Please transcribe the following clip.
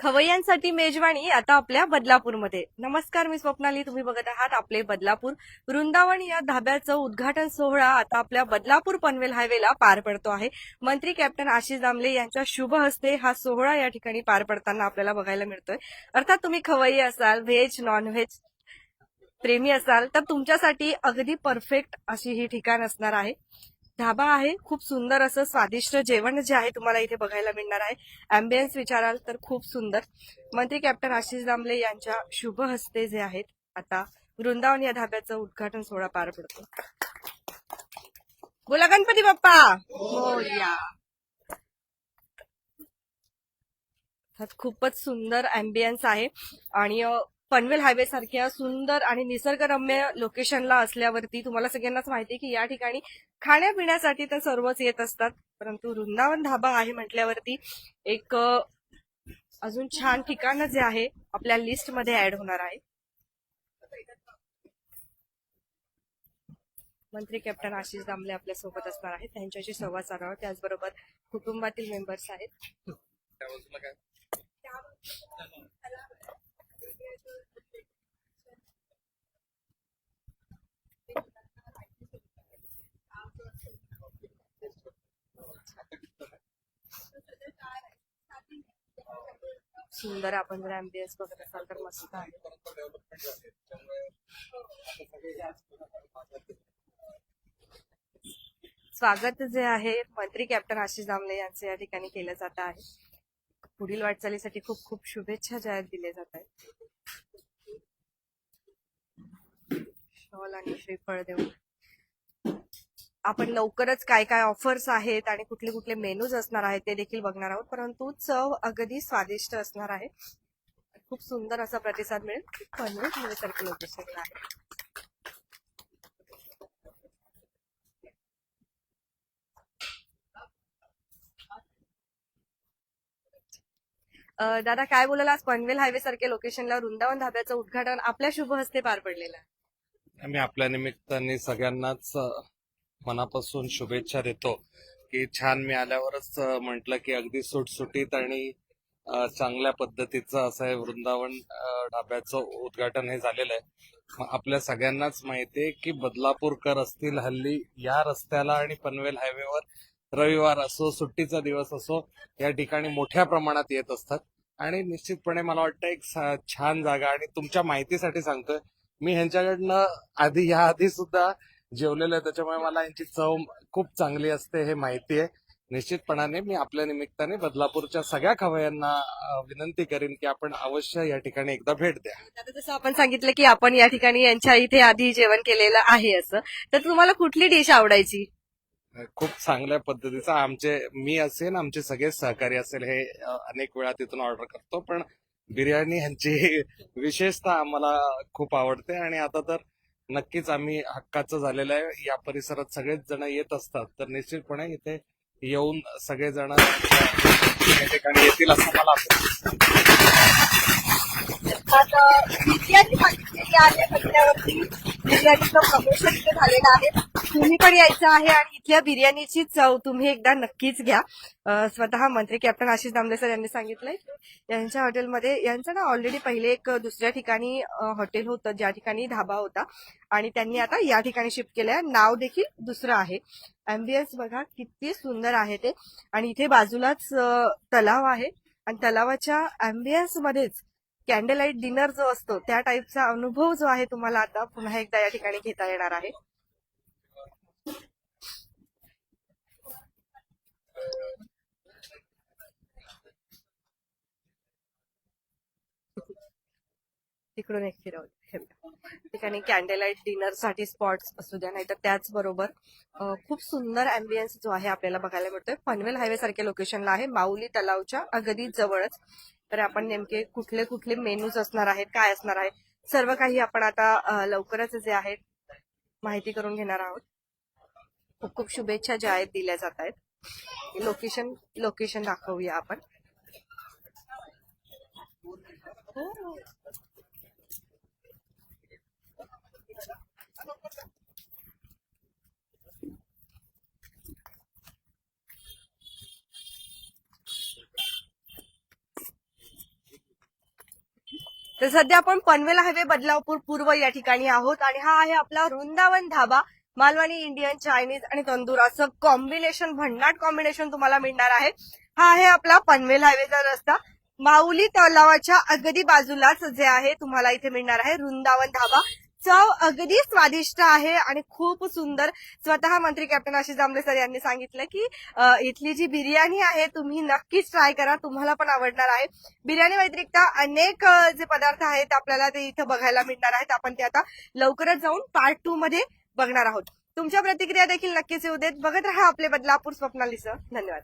खवय्यांसाठी मेजवानी आता आपल्या बदलापूरमध्ये. नमस्कार मी स्वप्नाली. तुम्ही बघत आहात आपले बदलापूर. वृंदावन या धाब्याचं उद्घाटन सोहळा आता आपल्या बदलापूर पनवेल हायवेला पार पडतो आहे. मंत्री कॅप्टन आशिष दामले यांच्या शुभ हस्ते हा सोहळा या ठिकाणी पार पडताना आपल्याला बघायला मिळतोय. अर्थात तुम्ही खवय्ये असाल व्हेज नॉनव्हेज प्रेमी असाल तर तुमच्यासाठी अगदी परफेक्ट अशी ही ठिकाण असणार आहे. ढाबा आहे. खूप सुंदर असं स्वादिष्ट जेवण जे आहे तुम्हाला इथे बघायला मिळणार आहे. अँबियन्स विचाराल तर खूप सुंदर. मंत्री कॅप्टन आशिष दामले यांच्या शुभ हस्ते जे आहेत आता वृंदावन या ढाब्याचं उद्घाटन सोहळा पार पडतो. बोला गणपती बाप्पा! मोरया. खूपच सुंदर अँबियन्स आहे. आणि पनवेल हायवे सारख्या सुंदर आणि निसर्गरम्य लोकेशनला असल्यावरती तुम्हाला सगळ्यांनाच माहिती आहे की या ठिकाणी खाण्यापिण्यासाठी तर सर्वच येत असतात. परंतु वृंदावन धाबा आहे म्हटल्यावरती एक अजून छान ठिकाण जे आहे आपल्या लिस्टमध्ये ऍड होणार आहे. मंत्री कॅप्टन आशिष दामले आपल्यासोबत असणार आहेत. त्यांच्याशी संवाद साधावा. त्याचबरोबर कुटुंबातील मेंबर्स आहेत. सुंदर आपण जर एमबीएस बघत असाल तर मस्त आहे. स्वागत जे आहे मंत्री कॅप्टन आशिष दामले यांचे या ठिकाणी केलं जात आहे. पुढील वाटचालीसाठी खूप खूप शुभेच्छा जाहीर दिल्या जात आहेत. शॉल आणि श्रीफळ देऊन. आपण लवकरच काय काय ऑफर्स आहेत आणि कुठले कुठले मेनूज असणार आहेत ते देखील बघणार आहोत. परंतु चव अगदी स्वादिष्ट असणार आहे. खूप सुंदर असा प्रतिसाद मिळेल. पनवेल सारखं लोकेशन आहे. दादा काय बोलाल आज? पनवेल हायवे सारख्या लोकेशनला वृंदावन धाब्याचं उद्घाटन आपल्या शुभ हस्ते पार पडलेलं आहे. आम्ही आपल्या निमित्ताने सगळ्यांनाच मनापासून शुभेच्छा देतो की छान मी आल्यावरच म्हटलं की अगदी सुटसुटीत आणि चांगल्या पद्धतीचं असं हे वृंदावन ढाब्याचं उद्घाटन हे झालेलं आहे. आपल्या सगळ्यांनाच माहिती आहे की बदलापूरकर असतील हल्ली या रस्त्याला आणि पनवेल हायवेवर रविवार असो सुट्टीचा दिवस असो या ठिकाणी मोठ्या प्रमाणात येत असतात. आणि निश्चितपणे मला वाटतं एक छान जागा. आणि तुमच्या माहितीसाठी सांगतोय मी ह्यांच्याकडनं आधी या आधी सुद्धा जेवलेलो आहे त्याच्यामुळे मला यांची चव खूप चांगली असते हे माहिती आहे. निश्चितपणाने मी आपल्या निमित्ताने बदलापूरच्या सगळ्या खवयांना विनंती करेन की आपण अवश्य या ठिकाणी एकदा भेट द्या. आता जसं आपण सांगितलं की आपण या ठिकाणी यांच्या इथे आधी जेवण केलेलं आहे असं. तर तुम्हाला कुठली डिश आवडायची? खूप चांगल्या पद्धतीचा आमचे मी असेल आमचे सगळे सहकारी असेल हे अनेक वेळा तिथून ऑर्डर करतो. पण बिर्याणी ह्यांची विशेषतः आम्हाला खूप आवडते. आणि आता तर नक्कीच आम्ही हक्काचं झालेलं आहे. या परिसरात सगळेच जण येत असतात. तर निश्चितपणे इथे येऊन सगळेजण या ठिकाणी येतील असं मला आता प्रमोशन झालेलं आहे. तुम्ही पण यायचं आहे आणि इथल्या बिर्याणीची चव तुम्ही एकदा नक्कीच घ्या. स्वतः मंत्री कॅप्टन आशिष दामले सर यांनी सांगितलंय. यांच्या हॉटेलमध्ये यांचं ना ऑलरेडी पहिले एक दुसऱ्या ठिकाणी हॉटेल होतं ज्या ठिकाणी धाबा होता. आणि त्यांनी आता या ठिकाणी शिफ्ट केलंय. नाव देखील दुसरं आहे. अँबियन्स बघा किती सुंदर आहे ते. आणि इथे बाजूलाच तलाव आहे. आणि तलावाच्या अँबियन्स मध्येच कॅन्डल लाइट डिनर जो असतो त्या टाईपचा अनुभव जो आहे तुम्हाला आता पुन्हा एकदा या ठिकाणी घेता येणार आहे. तिकडून एक फिरवलं ठिकाणी कॅन्डल लाइट डिनरसाठी स्पॉट्स असू द्या नाहीतर त्याचबरोबर खूप सुंदर अँबियन्स जो आहे आपल्याला बघायला मिळतोय. पनवेल हायवे सारख्या लोकेशनला आहे माऊली तलावच्या अगदी जवळच. तर आपण नेमके कुठले कुठले मेनूज असणार आहेत काय असणार आहे सर्व काही आपण आता लवकरच जे आहेत माहिती करून घेणार आहोत. खूप खूप शुभेच्छा ज्या आहेत दिल्या जात आहेत. लोकेशन लोकेशन दाखवूया आपण. तर सध्या आपण पनवेल हायवे बदलापूर पूर्व या ठिकाणी आहोत आणि हा आहे आपला वृंदावन धाबा. मालवणी इंडियन चायनीज आणि तंदूर असं कॉम्बिनेशन भन्नाट कॉम्बिनेशन तुम्हाला मिळणार आहे. हा आहे आपला पनवेल हायवेचा रस्ता. माऊली तलावाच्या अगदी बाजूलाच जे आहे तुम्हाला इथे मिळणार आहे वृंदावन धाबा. चव अगदी स्वादिष्ट आहे आणि खूप सुंदर. स्वतः मंत्री कॅप्टन आशिष जांभळे सर यांनी सांगितलं की इथली जी बिर्याणी आहे तुम्ही नक्कीच ट्राय करा तुम्हाला पण आवडणार आहे. बिर्याणी व्यतिरिक्त अनेक जे पदार्थ आहेत आपल्याला ते इथं बघायला मिळणार आहेत. आपण ते आता लवकरच जाऊन पार्ट टू मध्ये बघणार आहोत. तुमच्या प्रतिक्रिया देखील नक्कीच येऊ देत. बघत राहा आपले बदलापूर स्वप्नालीचं. धन्यवाद.